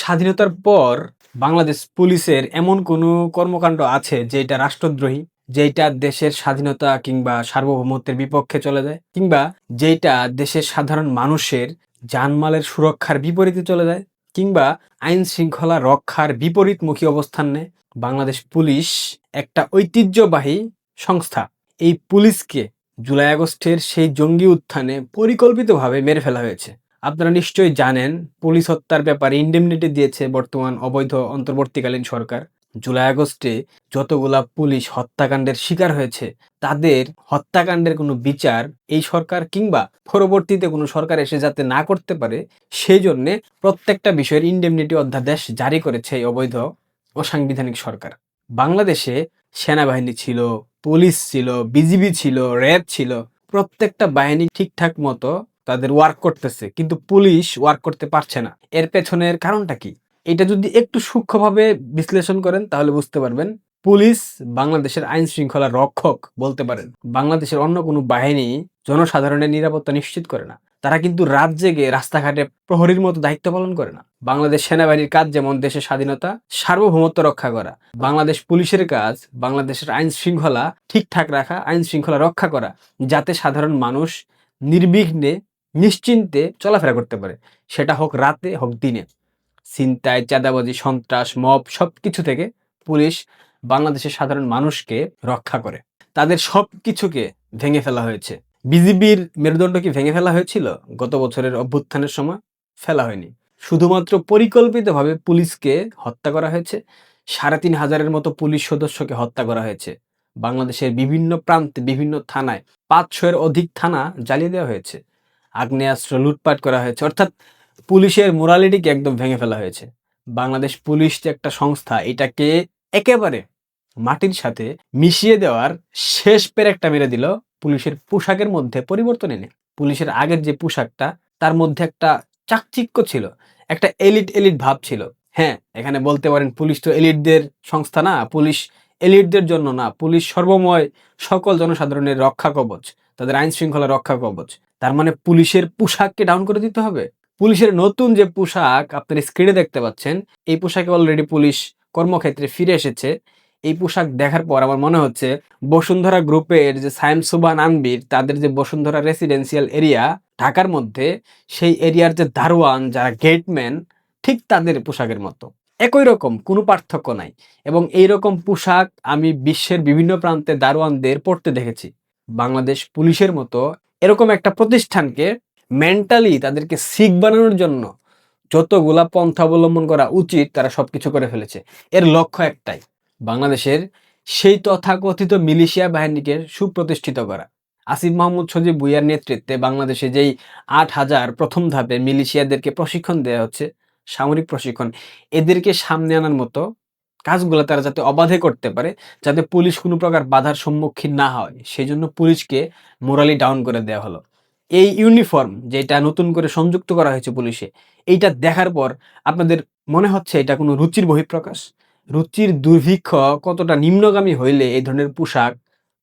স্বাধীনতার পর বাংলাদেশ পুলিশের এমন কোনো কর্মকাণ্ড আছে যেটা রাষ্ট্রদ্রোহী, যেটা দেশের স্বাধীনতা কিংবা সার্বভৌমত্বের বিপক্ষে চলে যায়, কিংবা যেটা দেশের সাধারণ মানুষের জানমালের সুরক্ষার বিপরীতে চলে যায়, কিংবা আইন শৃঙ্খলা রক্ষার বিপরীতমুখী অবস্থান নেয়? বাংলাদেশ পুলিশ একটা ঐতিহ্যবাহী সংস্থা। এই পুলিশকে জুলাই আগস্টের সেই জঙ্গি উত্থানে পরিকল্পিতভাবে মেরে ফেলা হয়েছে। আপনারা নিশ্চয়ই জানেন, পুলিশ হত্যার ব্যাপারে ইন্ডেমনিটি দিয়েছে বর্তমান অবৈধ অন্তর্বর্তীকালীন সরকার। জুলাই আগস্টে যতগুলা পুলিশ হত্যাকাণ্ডের শিকার হয়েছে, তাদের হত্যাকাণ্ডের কোনো বিচার এই সরকার কিংবা পরবর্তীতে কোনো সরকার এসে যাতে না করতে পারে সেই জন্যে প্রত্যেকটা বিষয়ের ইন্ডেমনিটি অধ্যাদেশ জারি করেছে এই অবৈধ অসাংবিধানিক সরকার। বাংলাদেশে সেনাবাহিনী ছিল, পুলিশ ছিল, বিজিবি ছিল, র্যাব ছিল, প্রত্যেকটা বাহিনী ঠিকঠাক মতো তাদের ওয়ার্ক করতেছে, কিন্তু পুলিশ ওয়ার্ক করতে পারছে না। এর পেছনের কারণটা কি? এটা যদি একটু সূক্ষ্মভাবে বিশ্লেষণ করেন, তাহলে বুঝতে পারবেন পুলিশ বাংলাদেশের আইন শৃঙ্খলা রক্ষক বলতে পারেন। বাংলাদেশের অন্য কোনো বাহিনী জনসাধারণের নিরাপত্তা নিশ্চিত করে না। তারা কিন্তু রাত জেগে রাস্তাঘাটে প্রহরীর মতো দায়িত্ব পালন করে না। বাংলাদেশ সেনাবাহিনীর কাজ যেমন দেশের স্বাধীনতা, সার্বভৌমত্ব রক্ষা করা, বাংলাদেশ পুলিশের কাজ বাংলাদেশের আইন শৃঙ্খলা ঠিকঠাক রাখা আইন শৃঙ্খলা রক্ষা করা, যাতে সাধারণ মানুষ নির্বিঘ্নে নিশ্চিন্তে চলাফেরা করতে পারে। সেটা হোক রাতে, হোক দিনে। ছিনতাই, চাঁদাবাজি, সন্ত্রাস, মব সব কিছু থেকে পুলিশ বাংলাদেশের সাধারণ মানুষকে রক্ষা করে। তাদের সব কিছুকে ভেঙে ফেলা হয়েছে। বিজিবির মেরুদণ্ড কি ভেঙে ফেলা হয়েছিল? গত বছরের অভ্যুত্থানের সময় ফেলা হয়নি। শুধুমাত্র পরিকল্পিতভাবে পুলিশকে হত্যা করা হয়েছে। সাড়ে তিন হাজারের মতো পুলিশ সদস্যকে হত্যা করা হয়েছে। বাংলাদেশের বিভিন্ন প্রান্তে, বিভিন্ন থানায় পাঁচশোয়ের অধিক থানা জ্বালিয়ে দেওয়া হয়েছে। আগ্নেয়াস্ত্র লুটপাট করা হয়েছে। অর্থাৎ পুলিশের মোরালিটিকে একদম ভেঙে ফেলা হয়েছে। বাংলাদেশ পুলিশ যে একটা সংস্থা, এটাকে একেবারে মাটির সাথে মিশিয়ে দেওয়ার শেষ পেরেকটা মেরে দিল পুলিশের পোশাকের মধ্যে পরিবর্তন এনে। পুলিশের আগের যে পোশাকটা, তার মধ্যে একটা চাকচিক্য ছিল, একটা এলিট এলিট ভাব ছিল। হ্যাঁ এখানে বলতে পারেন পুলিশ তো এলিটদের সংস্থা না, পুলিশ এলিটদের জন্য না। পুলিশ সর্বময় সকল জনসাধারণের রক্ষা কবচ, তাদের আইন শৃঙ্খলা রক্ষা কবচ। তার মানে পুলিশের পোশাককে ডাউন করে দিতে হবে? পুলিশের নতুন যে পোশাক আপনার স্ক্রিনে দেখতে পাচ্ছেন, এই পোশাকে অলরেডি পুলিশ কর্মক্ষেত্রে ফিরে এসেছে। এই পোশাক দেখার পর আমার মনে হচ্ছে বসুন্ধরা গ্রুপের যে সায়েম সুবান আনবির, তাদের যে বসুন্ধরা রেসিডেন্সিয়াল এরিয়া ঢাকার মধ্যে সেই এরিয়ার যে দারোয়ান, যারা গেটম্যান ঠিক তাদের পোশাকের মতো। একই রকম, কোনো পার্থক্য নাই। এবং এই রকম পোশাক আমি বিশ্বের বিভিন্ন প্রান্তে দারোয়ানদের পড়তে দেখেছি। বাংলাদেশ পুলিশের মতো এরকম একটা প্রতিষ্ঠানকে মেন্টালি তাদেরকে শিখ বানানোর জন্য যতগুলা পন্থা অবলম্বন করা উচিত, তারা সবকিছু করে ফেলেছে। এর লক্ষ্য একটাই, বাংলাদেশের সেই তথাকথিত মিলিশিয়া বাহিনীকে সুপ্রতিষ্ঠিত করা। আসিফ মাহমুদ সজিব ভুইয়ার নেতৃত্বে বাংলাদেশে যেই আট হাজার প্রথম ধাপে মিলিশিয়াদেরকে প্রশিক্ষণ দেওয়া হচ্ছে, সামরিক প্রশিক্ষণ, এদেরকে সামনে আনার মতো কাজগুলো তারা যাতে অবাধে করতে পারে, যাতে পুলিশ কোনো প্রকার বাধার সম্মুখীন না হয় সেই জন্য পুলিশকে মোরালি ডাউন করে দেওয়া হলো। এই ইউনিফর্ম যেটা নতুন করে সংযুক্ত করা হয়েছে পুলিশে, এইটা দেখার পর আপনাদের মনে হচ্ছে এটা কোনো রুচির বহিঃপ্রকাশ? রুচির দুর্ভিক্ষ কতটা নিম্নগামী হইলে এই ধরনের পোশাক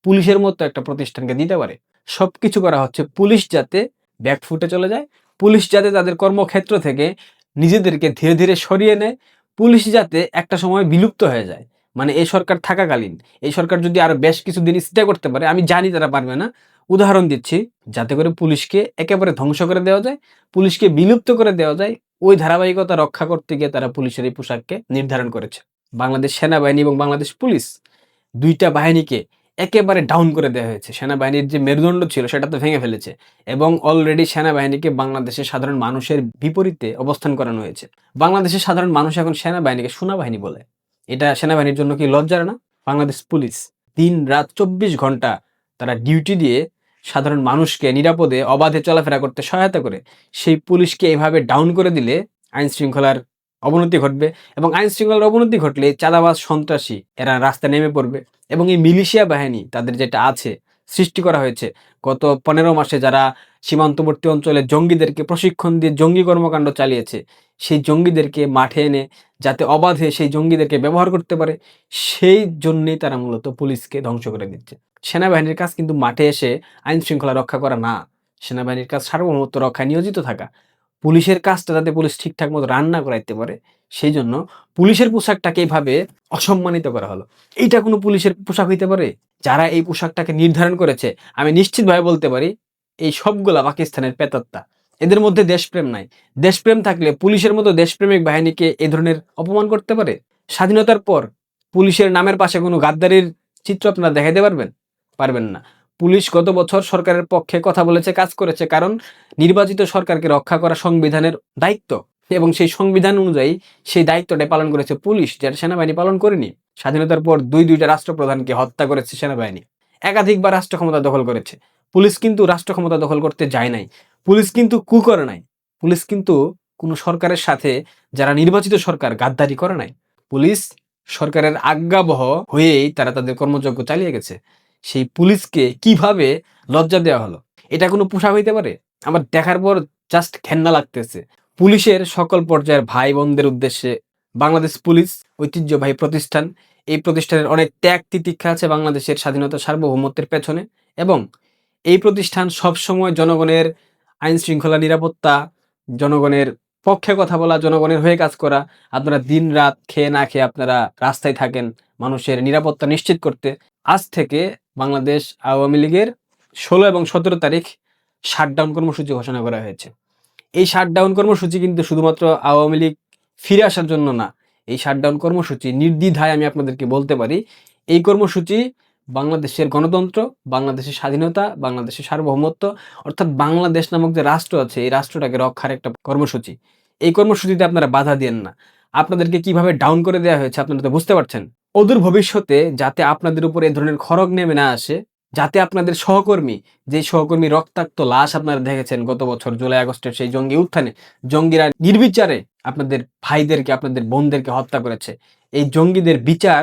পুলিশের মতো একটা প্রতিষ্ঠানকে দিতে পারে? সব কিছু করা হচ্ছে পুলিশ যাতে ব্যাকফুটে চলে যায়, পুলিশ যাতে তাদের কর্মক্ষেত্র থেকে নিজেদেরকে ধীরে ধীরে সরিয়ে নেয় পুলিশ যাতে একটা সময় বিলুপ্ত হয়ে যায়। মানে এই সরকার থাকাকালীন। এই সরকার যদি আরও বেশ কিছুদিন স্টে করতে পারে, আমি জানি তারা পারবে না। উদাহরণ দিচ্ছি, যাতে করে পুলিশকে একেবারে ধ্বংস করে দেওয়া যায়, পুলিশকে বিলুপ্ত করে দেওয়া যায়, ওই ধারাবাহিকতা রক্ষা করতে গিয়ে তারা পুলিশের এই পোশাককে নির্ধারণ করেছে। বাংলাদেশ সেনাবাহিনী এবং বাংলাদেশ পুলিশ দুইটা বাহিনীকে একেবারে ডাউন করে দেওয়া হয়েছে। সেনাবাহিনীর যে মেরুদণ্ড ছিল সেটা তো ভেঙে ফেলেছে এবং অলরেডি সেনাবাহিনীকে বাংলাদেশের সাধারণ মানুষের বিপরীতে অবস্থান করানো হয়েছে। বাংলাদেশের সাধারণ মানুষ এখন সেনাবাহিনীকে সোনাবাহিনী বলে। এটা সেনাবাহিনীর জন্য কি লজ্জার না? বাংলাদেশ পুলিশ দিন রাত চব্বিশ ঘণ্টা তারা ডিউটি দিয়ে সাধারণ মানুষকে নিরাপদে অবাধে চলাফেরা করতে সহায়তা করে। সেই পুলিশকে এভাবে ডাউন করে দিলে আইন শৃঙ্খলার অবনতি ঘটবে এবং আইন শৃঙ্খলার অবনতি ঘটলে চাঁদাবাজ, সন্ত্রাসী এরা রাস্তায় নেমে পড়বে এবং এই মিলিশিয়া বাহিনী তাদের যেটা আছে সৃষ্টি করা হয়েছে। গত পনেরো মাসে যারা সীমান্তবর্তী অঞ্চলে জঙ্গিদেরকে প্রশিক্ষণ দিয়ে জঙ্গি কর্মকাণ্ড চালিয়েছে, সেই জঙ্গিদেরকে মাঠে এনে যাতে অবাধে সেই জঙ্গিদেরকে ব্যবহার করতে পারে, সেই জন্যেই তারা মূলত পুলিশকে ধ্বংস করে দিচ্ছে। সেনাবাহিনীর কাজ কিন্তু মাঠে এসে আইন শৃঙ্খলা রক্ষা করা না। সেনাবাহিনীর কাজ সার্বভৌমত্ব রক্ষায় নিয়োজিত থাকা। পুলিশের কাজটা যাতে পুলিশ ঠিকঠাক মতো রান্না করাইতে পারে সেই জন্য পুলিশের পোশাকটাকে এইভাবে অসম্মানিত করা হলো। এইটা কোনো পুলিশের পোশাক হইতে পারে? যারা এই পোশাকটাকে নির্ধারণ করেছে, আমি নিশ্চিতভাবে বলতে পারি, এই সবগুলা পাকিস্তানের পেতাত্তা। এদের মধ্যে দেশপ্রেম নাই। দেশপ্রেম থাকলে পুলিশের মতো দেশপ্রেমিক বাহিনীকে এ ধরনের অপমান করতে পারে? স্বাধীনতার পর পুলিশের নামের পাশে কোনো গাদ্দারির চিত্র আপনারা দেখাইতে পারবেন? পারবেন না। পুলিশ গত বছর সরকারের পক্ষে কথা বলেছে, কাজ করেছে, কারণ নির্বাচিত সরকারকে রক্ষা করা সংবিধানের দায়িত্ব এবং সেই সংবিধান অনুযায়ী সেই দায়িত্বটা পালন করেছে পুলিশ, যেটা সেনাবাহিনী পালন করেনি। স্বাধীনতার পর দুই দুইটা রাষ্ট্রপ্রধানকে হত্যা করেছে সেনাবাহিনী। একাধিকবার রাষ্ট্র ক্ষমতা দখল করেছে। পুলিশ কিন্তু রাষ্ট্র ক্ষমতা দখল করতে যায় নাই। পুলিশ কিন্তু কু করে নাই। পুলিশ কিন্তু কোনো সরকারের সাথে যারা নির্বাচিত সরকার গাদ্দারি করে নাই। পুলিশ সরকারের আজ্ঞাবহ হয়েই তারা তাদের কর্মযজ্ঞ চালিয়ে গেছে। সেই পুলিশকে কীভাবে লজ্জা দেওয়া হলো? এটা কোনো পোশাক হইতে পারে? আমার দেখার পর জাস্ট ঘেন্না লাগতেছে। পুলিশের সকল পর্যায়ের ভাই বোনদের উদ্দেশ্যে বাংলাদেশ পুলিশ ঐতিহ্যবাহী প্রতিষ্ঠান। এই প্রতিষ্ঠানের অনেক ত্যাগ তিতিক্ষা আছে বাংলাদেশের স্বাধীনতা সার্বভৌমত্বের পেছনে এবং এই প্রতিষ্ঠান সবসময় জনগণের আইন শৃঙ্খলা নিরাপত্তা, জনগণের পক্ষে কথা বলা, জনগণের হয়ে কাজ করা, আপনারা দিন রাত খেয়ে না খেয়ে আপনারা রাস্তায় থাকেন মানুষের নিরাপত্তা নিশ্চিত করতে। আজ থেকে বাংলাদেশ আওয়ামী লীগের ষোলো এবং সতেরো তারিখ শাটডাউন কর্মসূচি ঘোষণা করা হয়েছে। এই শাটডাউন কর্মসূচি কিন্তু শুধুমাত্র আওয়ামী লীগ ফিরে আসার জন্য না, এই শাটডাউন কর্মসূচি নির্দ্বিধায় আমি আপনাদেরকে বলতে পারি, এই কর্মসূচি বাংলাদেশের গণতন্ত্র, বাংলাদেশের স্বাধীনতা, বাংলাদেশের সার্বভৌমত্ব, অর্থাৎ বাংলাদেশ নামক যে রাষ্ট্র আছে, এই রাষ্ট্রটাকে রক্ষার একটা কর্মসূচি। এই কর্মসূচিতে আপনারা বাধা দিয়েন না। আপনাদেরকে কীভাবে ডাউন করে দেওয়া হয়েছে আপনারা তো বুঝতে পারছেন? অদূর ভবিষ্যতে যাতে আপনাদের উপর এ ধরনের খড়গ নেমে না আসে, যাতে আপনাদের সহকর্মী, যে সহকর্মী রক্তাক্ত লাশ আপনারা দেখেছেন গত বছর জুলাই আগস্টের সেই জঙ্গি উত্থানে, জঙ্গিরা নির্বিচারে আপনাদের ভাইদেরকে, আপনাদের বোনদেরকে হত্যা করেছে। এই জঙ্গিদের বিচার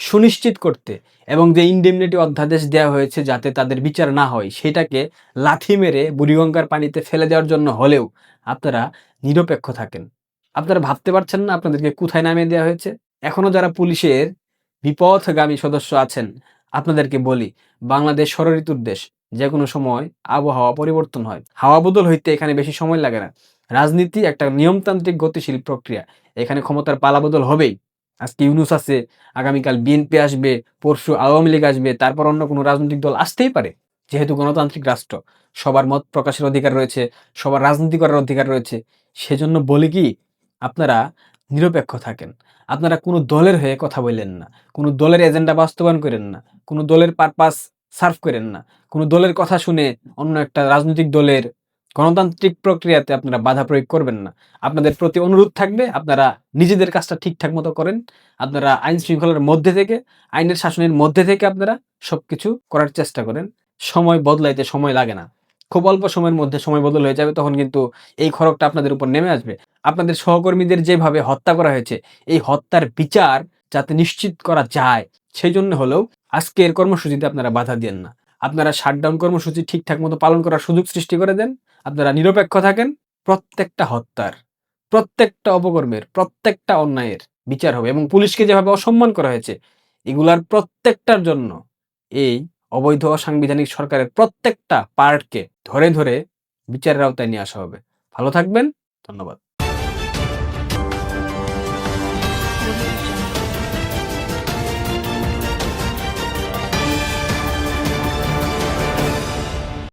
সুনিশ্চিত করতে এবং যে ইন্ডেমনিটি অধ্যাদেশ দেওয়া হয়েছে যাতে তাদের বিচার না হয়, সেটাকে লাথি মেরে বুড়িগঙ্গার পানিতে ফেলে দেওয়ার জন্য হলেও আপনারা নিরপেক্ষ থাকেন। আপনারা ভাবতে পারছেন না আপনাদেরকে কোথায় নামিয়ে দেওয়া হয়েছে? এখনও যারা পুলিশের বিপথগামী সদস্য আছেন। আপনাদেরকে বলি, বাংলাদেশ ষড়ঋতুর দেশ যে কোনো সময় আবহাওয়া পরিবর্তন হয়। হাওয়া বদল হইতে এখানে বেশি সময় লাগে না। রাজনীতি একটা নিয়মতান্ত্রিক গতিশীল প্রক্রিয়া, এখানে ক্ষমতার পালাবদল হবেই। আজকে ইউনুস আছে, আগামীকাল বিএনপি আসবে, পরশু আওয়ামী লীগ আসবে, তারপর অন্য কোনো রাজনৈতিক দল আসতেই পারে। যেহেতু গণতান্ত্রিক রাষ্ট্র, সবার মত প্রকাশের অধিকার রয়েছে, সবার রাজনীতি করার অধিকার রয়েছে। সেজন্য বলি কি, আপনারা নিরপেক্ষ থাকেন। আপনারা কোনো দলের হয়ে কথা বললেন না, কোনো দলের এজেন্ডা বাস্তবায়ন করেন না, কোনো দলের পারপাস সার্ভ করেন না, কোনো দলের কথা শুনে অন্য একটা রাজনৈতিক দলের গণতান্ত্রিক প্রক্রিয়াতে আপনারা বাধা প্রয়োগ করবেন না। আপনাদের প্রতি অনুরোধ থাকবে, আপনারা নিজেদের কাজটা ঠিকঠাক মতো করেন, আপনারা আইন শৃঙ্খলার মধ্যে থেকে, আইনের শাসনের মধ্যে থেকে আপনারা সবকিছু করার চেষ্টা করেন। সময় বদলাইতে সময় লাগে না। খুব অল্প সময়ের মধ্যে সময় বদল হয়ে যাবে, তখন কিন্তু এই খরকটা আপনাদের উপর নেমে আসবে। আপনাদের সহকর্মীদের যেভাবে হত্যা করা হয়েছে, এই হত্যার বিচার যাতে নিশ্চিত করা যায় সেই জন্য হলেও আজকের কর্মসূচিতে আপনারা বাধা দেন না। আপনারা শাটডাউন কর্মসূচি ঠিকঠাক মতো পালন করার সুযোগ সৃষ্টি করে দেন, আপনারা নিরপেক্ষ থাকেন, প্রত্যেকটা হত্যার, প্রত্যেকটা অপকর্মের, প্রত্যেকটা অন্যায়ের বিচার হবে এবং পুলিশকে যেভাবে অসম্মান করা হয়েছে, এগুলার প্রত্যেকটার জন্য এই অবৈধ অসাংবিধানিক সরকারের প্রত্যেকটা পার্টকে ধরে ধরে বিচারের আওতায় নিয়ে আসা হবে। ভালো থাকবেন ধন্যবাদ।